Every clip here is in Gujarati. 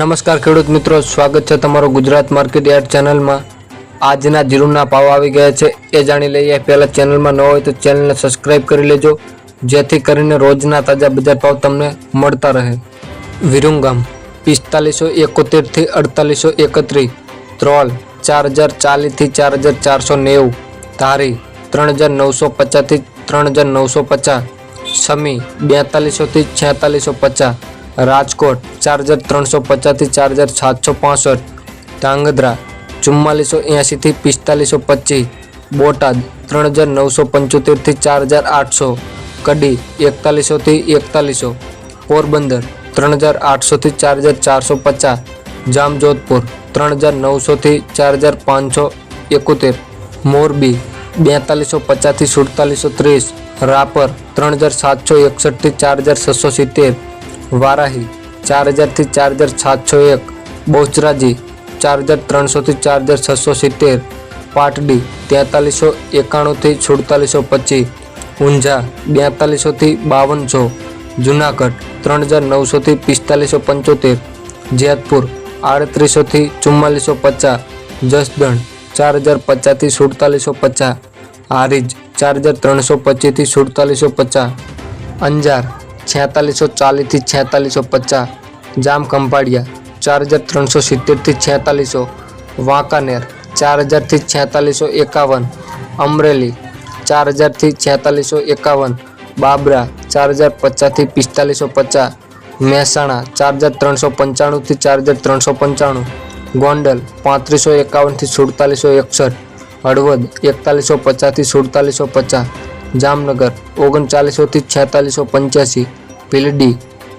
નમસ્કાર ખેડૂત મિત્રો, સ્વાગત છે તમારું ગુજરાત માર્કેટ યાર્ડ ચેનલમાં. આજના જીરુના ભાવ આવી ગયા છે, એ જાણી લઈએ. પહેલાં ચેનલમાં ન હોય તો ચેનલને સબસ્ક્રાઇબ કરી લેજો, જેથી કરીને રોજના તાજા બજાર ભાવ તમને મળતા રહે. વિરુંગામ, પિસ્તાલીસો એકોતેરથી અડતાલીસો એકત્રીસ. ત્રોલ ચાર હજાર ચાલીસથી ચાર હજાર ચારસો નેવું. ધારી ત્રણ હજાર નવસો પચાસથી ત્રણ હજાર નવસો પચાસ. સમી બેતાલીસોથી છેતાલીસો પચાસ. રાજકોટ ચાર હજાર ત્રણસો પચાસથી ચાર હજાર સાતસો પાસઠ, ધાંગધ્રા ચુમ્માલીસો એંશીથી પિસ્તાલીસો પચીસ, બોટાદ ત્રણ હજાર નવસો પંચોતેરથી ચાર હજાર આઠસો, કડી એકતાલીસોથી એકતાલીસો, પોરબંદર ત્રણ હજાર આઠસોથી ચાર હજાર ચારસો પચાસ, જામજોધપુર ત્રણ હજાર નવસોથી ચાર હજાર પાંચસો એકોતેર, મોરબી બેતાલીસો પચાસથી સુડતાલીસો ત્રીસ, રાપર ત્રણ હજાર સાતસો એકસઠથી ચાર હજાર છસો સિત્તેર વારાહી, ચાર હજારથી ચાર હજાર સાતસો એક. બહુચરાજી, ચાર હજાર ત્રણસોથી ચાર હજાર છસો સિત્તેર. પાટડી, તેતાલીસો એકાણુંથી સુડતાલીસો પચીસ. ઊંઝા બેતાલીસોથી બાવનસો. જુનાગઢ, ત્રણ હજાર નવસોથી પિસ્તાલીસો પંચોતેર. જેતપુર આડત્રીસોથી ચુમ્માલીસો પચાસ. જસદણ, ચાર હજાર પચાસથી સુડતાલીસો પચાસ. હારીજ, ચાર હજાર ત્રણસો પચીસથી સુડતાલીસો પચાસ. અંજાર છેતાલીસો ચાલીસથી છેતાલીસો પચાસ, જામ કંપાડિયા ચાર હજાર ત્રણસો સિત્તેરથી છેતાલીસો, વાંકાનેર, ચાર હજારથી છેતાલીસો એકાવન, અમરેલી, ચાર હજારથી છેતાલીસો એકાવન, બાબરા, ચાર હજાર પચાસથી પિસ્તાલીસો પચાસ, મહેસાણા, ચાર હજાર ત્રણસો પંચાણુંથી ચાર હજાર ત્રણસો પંચાણું, ગોંડલ, પાંત્રીસો એકાવનથી સુડતાલીસો એકસઠ, હળવદ, એકતાલીસો પચાસથી સુડતાલીસો પચાસ જામનગર ઓગણચાલીસોથી છેતાલીસો પંચ્યાસી ભીલડી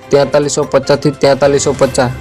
તેતાલીસો પચાસથી તેતાલીસો પચાસ